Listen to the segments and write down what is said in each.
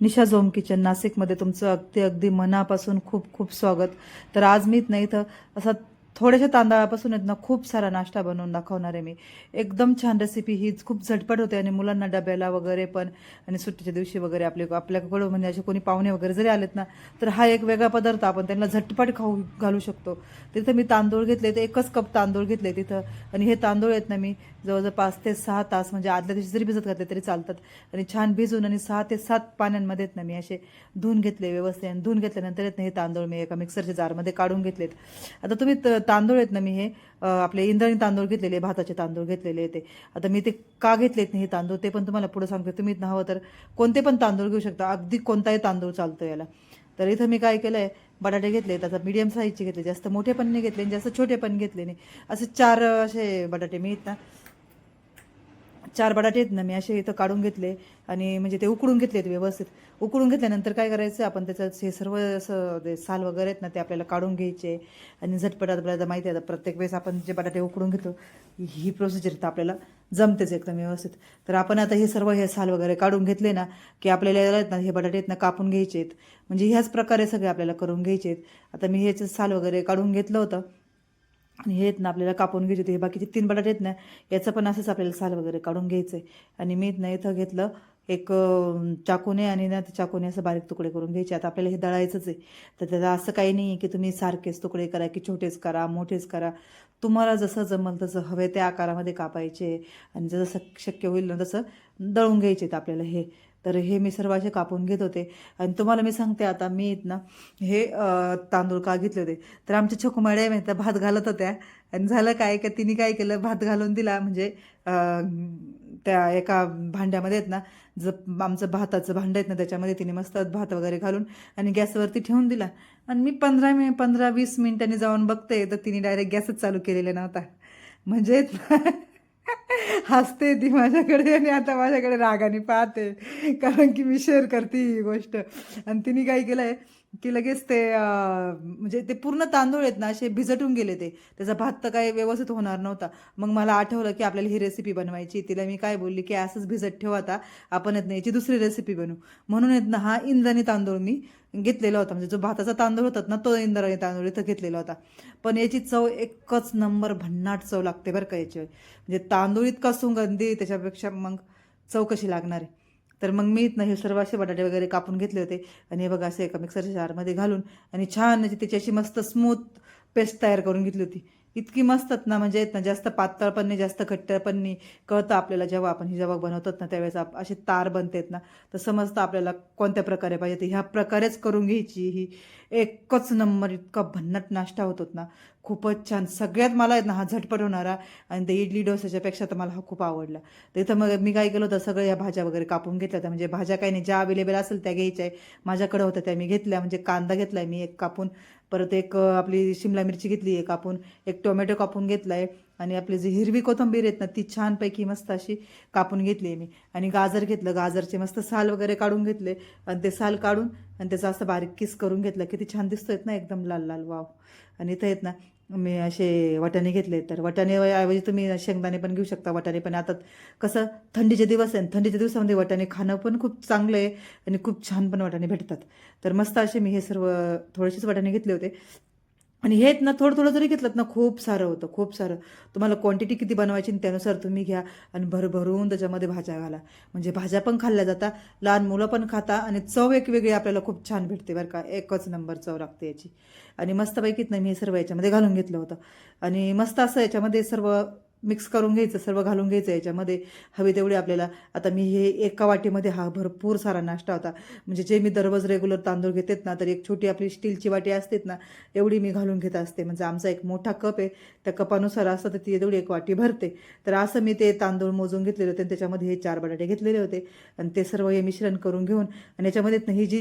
निशा zone kitchen नाशिकमध्ये तुमचं अगदी अगदी मनापासून खूप खूप स्वागत. तर आज मीच नाही तर असा थोड्याशा तांदळापासून आहेत ना खूप सारा नाश्ता बनवून दाखवणार आहे मी. एकदम छान रेसिपी ही खूप झटपट होते आणि मुलांना डब्याला वगैरे पण आणि सुट्टीच्या दिवशी वगैरे आपले आपल्याकडं म्हणजे असे कोणी पाहुणे वगैरे जरी आलेत ना तर हा एक वेगळा पदार्थ आपण त्यांना झटपट खाऊ घालू शकतो. तिथं मी तांदूळ घेतले तर एकच कप तांदूळ घेतले तिथं आणि हे तांदूळ आहेत ना मी जवळजवळ पाच ते सहा तास म्हणजे आदल्या दिवशी जरी भिजत घातले तरी चालतात. आणि छान भिजून आणि सहा ते सात पाण्यांमध्ये आहेत ना मी असे धुवून घेतले व्यवस्थित आणि धुवून घेतल्यानंतर आहेत ना हे तांदूळ मी एका मिक्सरच्या जारमध्ये काढून घेतलेत. आता तुम्ही तांदूळ आहेत ना मी हे आपले इंद्राणी तांदूळ घेतलेले भाताचे तांदूळ घेतलेले ते. आता मी ते का घेतलेत नाही हे तांदूळ ते पण तुम्हाला पुढे सांगते. तुम्ही ना हवं तर कोणते पण तांदूळ घेऊ शकता. अगदी कोणताही तांदूळ चालतो याला. तर इथं मी काय केलं आहे बटाटे घेतले आता मीडियम साईजचे घेतले. जास्त मोठे पण नाही घेतले आणि जास्त छोटे पण घेतले नाही. असे चार असे बटाटे मी आहेत ना चार बटाटे आहेत ना मी असे इथं काढून घेतले आणि म्हणजे ते उकडून घेतलेत व्यवस्थित. उकडून घेतल्यानंतर काय करायचं आपण त्याचं हे सर्व असं ते साल वगैरे आहेत ना ते आपल्याला काढून घ्यायचे आणि झटपट आपल्याला माहिती आहे आता प्रत्येक वेळेस आपण जे बटाटे उकडून घेतो ही प्रोसिजर तर आपल्याला जमतेच एकदम व्यवस्थित. तर आपण आता हे सर्व हे साल वगैरे काढून घेतले ना की आपल्याला आहेत ना हे बटाटे आहेत ना कापून घ्यायचे आहेत म्हणजे ह्याच प्रकारे सगळे आपल्याला करून घ्यायचे आहेत आता मी ह्याचं साल वगैरे काढून घेतलं होतं आणि हे ना आपल्याला कापून घ्यायचे होते. हे बाकीचे तीन बटाटे आहेत ना याचं पण असंच आपल्याला साल वगैरे काढून घ्यायचं आहे आणि मी ना इथं घेतलं एक चाकूने आणि ना ते चाकूने असं बारीक तुकडे करून घ्यायचे. आता आपल्याला हे दळायचंच आहे. तर त्याला असं काही नाही आहे की तुम्ही सारखेच तुकडे करा की छोटेच करा मोठेच करा. तुम्हाला जसं जमल तसं हवे त्या आकारामध्ये कापायचे. आणि जसं शक्य होईल ना तसं दळून घ्यायचे आहेत आपल्याला हे. तर हे मी सर्वाचे कापून घेत होते. आणि तुम्हाला मी सांगते आता मी इथनं हे तांदूळ का घेतले होते? तर आमच्या छोकुमाड्या माहिती भात घालत होत्या. आणि झालं काय का तिने काय केलं भात घालून दिला. म्हणजे त्या एका भांड्यामध्ये आहेत ना ज आमचं भाताचं भांडं आहेत ना त्याच्यामध्ये तिने मस्त भात वगैरे घालून आणि गॅसवरती ठेवून दिला. आणि मी पंधरा मिनिट पंधरा वीस मिनिटांनी जाऊन बघते. तर तिने डायरेक्ट गॅसच चालू केलेला नव्हता. म्हणजे हसते ती माझ्याकडे आणि आता माझ्याकडे रागाने पाहते. कारण की मी शेअर करते ही गोष्ट. आणि तिने काय केलं आहे की लगेच ते म्हणजे ते पूर्ण तांदूळ आहेत ना असे भिजटून गेले ते. त्याचा भात तर काही व्यवस्थित होणार नव्हता. मग मला आठवलं की आपल्याला ही रेसिपी बनवायची. तिला मी काय बोलली की असंच भिजत ठेव आता. आपण येत नाही याची दुसरी रेसिपी बनवू. म्हणून येत ना हा इंद्राणी तांदूळ मी घेतलेला होता. म्हणजे जो भाताचा तांदूळ होतात ना तो इंद्राणी तांदूळ इथं घेतलेला होता. पण याची चव एकच नंबर भन्नाट चव लागते बरं का याची. म्हणजे तांदूळ इतका सुगंधी त्याच्यापेक्षा मग चव कशी लागणार आहे? तर मग मी इथनं हे सर्व असे बटाटे वगैरे कापून घेतले होते. आणि हे बघा असे एका मिक्सरच्या जारमध्ये घालून आणि छान त्याची अशी मस्त स्मूथ पेस्ट तयार करून घेतली होती. इतकी मस्त आहेत ना म्हणजे ना जास्त पातळ पण नाही जास्त घट्ट पण नाही. कळतं आपल्याला जेव्हा आपण ही जेव्हा बनवतात ना त्यावेळेस आप असे तार बनतात ना तर समजतं आपल्याला कोणत्या प्रकारे पाहिजे. तर ह्या प्रकारेच करून घ्यायची ही एकच नंबर इतका भन्नट नाश्ता होतो ना. खूपच छान. सगळ्यात मला आहेत ना हा झटपट होणारा आणि ते इडली डोसाच्यापेक्षा तर मला हा खूप आवडला. तर इथं मग मी काय केलं होतं सगळ्या या भाज्या वगैरे कापून घेतल्या होत्या. म्हणजे भाज्या काही नाही ज्या अवेलेबल असेल त्या घ्यायच्या. आहे माझ्याकडे होत्या त्या मी घेतल्या. म्हणजे कांदा घेतला आहे मी एक कापून. परत एक आपली शिमला मिरची घेतली आहे कापून. एक टोमॅटो कापून घेतला आहे आणि आपली जी हिरवी कोथिंबीर आहेत ना ती छानपैकी मस्त अशी कापून घेतली आहे मी. आणि गाजर घेतलं. गाजरचे मस्त साल वगैरे काढून घेतले. आणि ते साल काढून आणि त्याचं असं बारीक किस करून घेतलं. किती छान दिसतोय ना एकदम लाल लाल. वाव. आणि इथं आहेत ना मी असे वाटाणे घेतले तर वाटाणेऐवजी तुम्ही शेंगदाणे पण घेऊ शकता वाटाणे पण. आता कसं थंडीचे दिवस आहे थंडीच्या दिवसामध्ये वाटाणे खाणं पण खूप चांगलं आहे आणि खूप छान पण वाटाणे भेटतात. तर मस्त असे मी हे सर्व थोडेसेच वाटाणे घेतले होते. आणि हेच ना थोडं थोडं जरी घेतलं ना खूप सारं होतं खूप सारं. तुम्हाला क्वांटिटी किती बनवायची आणि त्यानुसार तुम्ही घ्या आणि भरभरून त्याच्यामध्ये भाज्या घाला. म्हणजे भाज्या पण खाल्ल्या जातात लहान मुलं पण खाता आणि चव एक वेगळी आपल्याला खूप छान भेटते बरं का एकच नंबर चव लागते याची. आणि मस्तपैकीत नाही मी हे सर्व याच्यामध्ये घालून घेतलं होतं. आणि मस्त असं याच्यामध्ये सर्व मिक्स करून घ्यायचं सर्व घालून घ्यायचं याच्यामध्ये. हवे तेवढे आपल्याला. आता मी हे एका वाटीमध्ये हा भरपूर सारा नाश्ता होता. म्हणजे जे मी दररोज रेग्युलर तांदूळ घेतेत ना तर एक छोटी आपली स्टीलची वाटी असतेत ना एवढी मी घालून घेत असते. म्हणजे आमचा एक मोठा कप आहे. त्या कपानुसार असतं तर ती तेवढी एक वाटी भरते. तर असं मी ते तांदूळ मोजून घेतलेले होते आणि त्याच्यामध्ये हे चार बटाटे घेतलेले होते. आणि ते सर्व हे मिश्रण करून घेऊन आणि याच्यामध्ये ही जी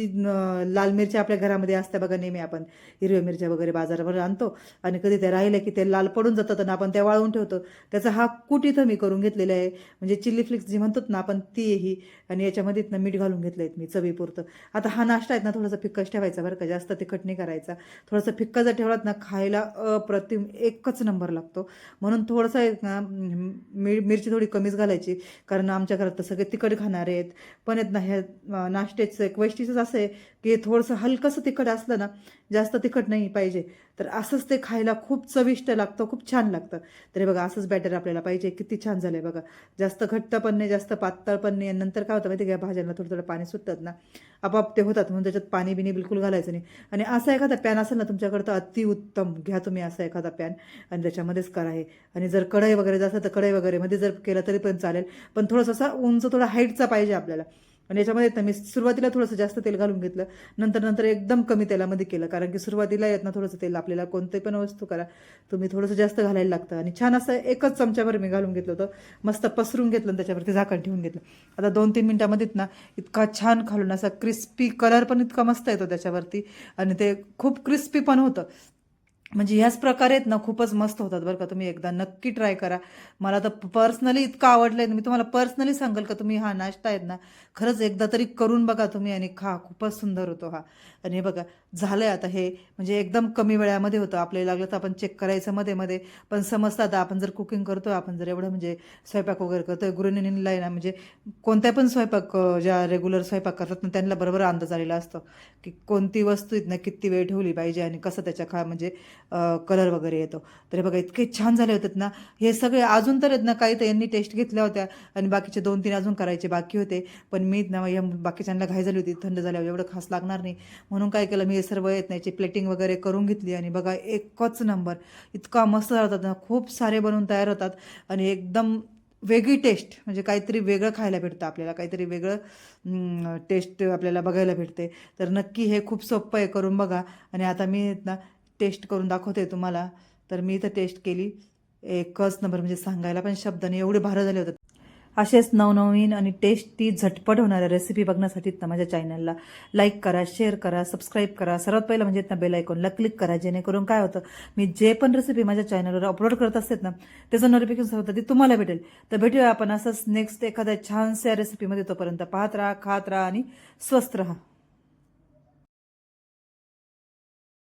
लाल मिरच्या आपल्या घरामध्ये असते बघा नेहमी आपण. हिरव्या मिरच्या वगैरे बाजारावर आणतो. आणि कधी त्या राहिल्या की ते लाल पडून जातात आणि आपण त्या वाळवून ठेवतो. त्याचा हा कूट इथं मी करून घेतलेला आहे. म्हणजे चिल्ली फ्लिक्स जी म्हणतो ना आपण ती आहे ही आणि याच्यामध्ये इथनं मीठ घालून घेतलं आहेत मी चवीपुरतं. आता हा नाश्ता आहेत ना थोडासा फिक्कच ठेवायचा बरं का. जास्त तिखट नाही करायचा. थोडासा फिक्का जर ठेवलात ना खायला अप्रतिम एकच नंबर लागतो. म्हणून थोडंसं एक ना मी मिरची थोडी कमीच घालायची. कारण आमच्या घरात तर सगळे तिखट खाणारे आहेत. पण आहेत ना ह्या नाश्त्याचं एक वैशिष्ट्यच असं आहे. की थोडंसं हलकंसं तिखट असलं ना जास्त तिखट नाही पाहिजे. तर असंच ते खायला खूप चविष्ट लागतं खूप छान लागतं. तरी बघा असंच बॅटर आपल्याला पाहिजे. किती छान झालं आहे बघा. जास्त घट्ट पण नाही जास्त पातळ पण नाही. आणि नंतर काय होतं माहिती आहे का भाज्यांना थोडं थोडं पाणी सुटतात ना आपोआप ते होतात. म्हणून त्याच्यात पाणी बिनी बिलकुल घालायचं नाही. आणि असा एखादा पॅन असेल ना तुमच्याकडं तर अतिउत्तम. घ्या तुम्ही असा एखादा पॅन आणि त्याच्यामध्येच करा हे. आणि जर कढई वगैरे जसं तर कढई वगैरे मध्ये जर केलं तरी पण चालेल. पण थोडंसं असा उंच थोडा हाईटचा पाहिजे आपल्याला. आणि याच्यामध्ये ना मी सुरुवातीला थोडंसं जास्त तेल घालून घेतलं. नंतर नंतर एकदम कमी तेलामध्ये केलं. कारण की सुरुवातीला येत ना थोडंसं तेल आपल्याला कोणते पण वस्तू करा तुम्ही थोडंसं जास्त घालायला लागतं. आणि छान असं एकच चमच्याभर मी घालून घेतलं होतं. मस्त पसरून घेतलं आणि त्याच्यावरती झाकण ठेवून घेतलं. आता दोन तीन मिनटामध्येच ना इतका छान खालून असा क्रिस्पी कलर पण इतका मस्त येतो त्याच्यावरती. आणि ते खूप क्रिस्पी पण होतं. म्हणजे ह्याच प्रकारे आहेत ना खूपच मस्त होतात बरं का. तुम्ही एकदा नक्की ट्राय करा. मला तर पर्सनली इतकं आवडलं आहे मी तुम्हाला पर्सनली सांगाल का तुम्ही हा नाश्ता आहेत ना खरंच एकदा तरी करून बघा तुम्ही आणि खा. खूपच सुंदर होतो हा. आणि हे बघा झालं आहे आता हे म्हणजे एकदम कमी वेळामध्ये होतं. आपल्याला लागलं तर आपण चेक करायचं मध्ये मध्ये. पण समजतं आता आपण जर कुकिंग करतो आपण जर एवढं म्हणजे स्वयंपाक वगैरे करतोय गृहिणींना आहे ना म्हणजे कोणत्या पण स्वयंपाक ज्या रेग्युलर स्वयंपाक करतात ना त्यांना बरोबर अंदाज आलेला असतो. की कोणती वस्तू आहेत ना किती वेळ ठेवली पाहिजे आणि कसं त्याच्या खा म्हणजे कलर वगैरे येतो. तर हे बघा इतके छान झाले होते ना. हे सगळे अजून तर आहेत ना काही तर यांनी टेस्ट घेतल्या होत्या. आणि बाकीचे दोन तीन अजून करायचे बाकी होते. पण मी ना या बाकीच्यांना घाई झाली होती थंड झाल्यावर एवढं खास लागणार नाही. म्हणून काय केलं मी हे सर्व येत नाही प्लेटिंग वगैरे करून घेतली. आणि बघा एकच नंबर इतका मस्त राहतात ना. खूप सारे बनवून तयार होतात. आणि एकदम वेगळी टेस्ट म्हणजे काहीतरी वेगळं खायला भेटतं आपल्याला. काहीतरी वेगळं टेस्ट आपल्याला बघायला भेटते. तर नक्की हे खूप सोपं आहे करून बघा. आणि आता मी ना टेस्ट करून दाखवते तुम्हाला. तर मी तर टेस्ट केली. एकच नंबर म्हणजे सांगायला पण शब्द नाही एवढे भार झाले होते. असेच नवनवीन आणि टेस्टी झटपट होणाऱ्या रेसिपी बघण्यासाठी ना माझ्या चॅनलला लाईक करा शेअर करा सबस्क्राईब करा. सर्वात पहिलं म्हणजे ना बेल आयकॉनला क्लिक करा जेणेकरून काय होतं मी जे पण रेसिपी माझ्या चॅनलवर अपलोड करत असतात ना त्याचं नोटिफिकेशन होतं ते तुम्हाला भेटेल. तर भेटूया आपण असंच नेक्स्ट एखाद्या छानशा रेसिपीमध्ये तोपर्यंत पाहत राहा खात राहा आणि स्वस्त राहा.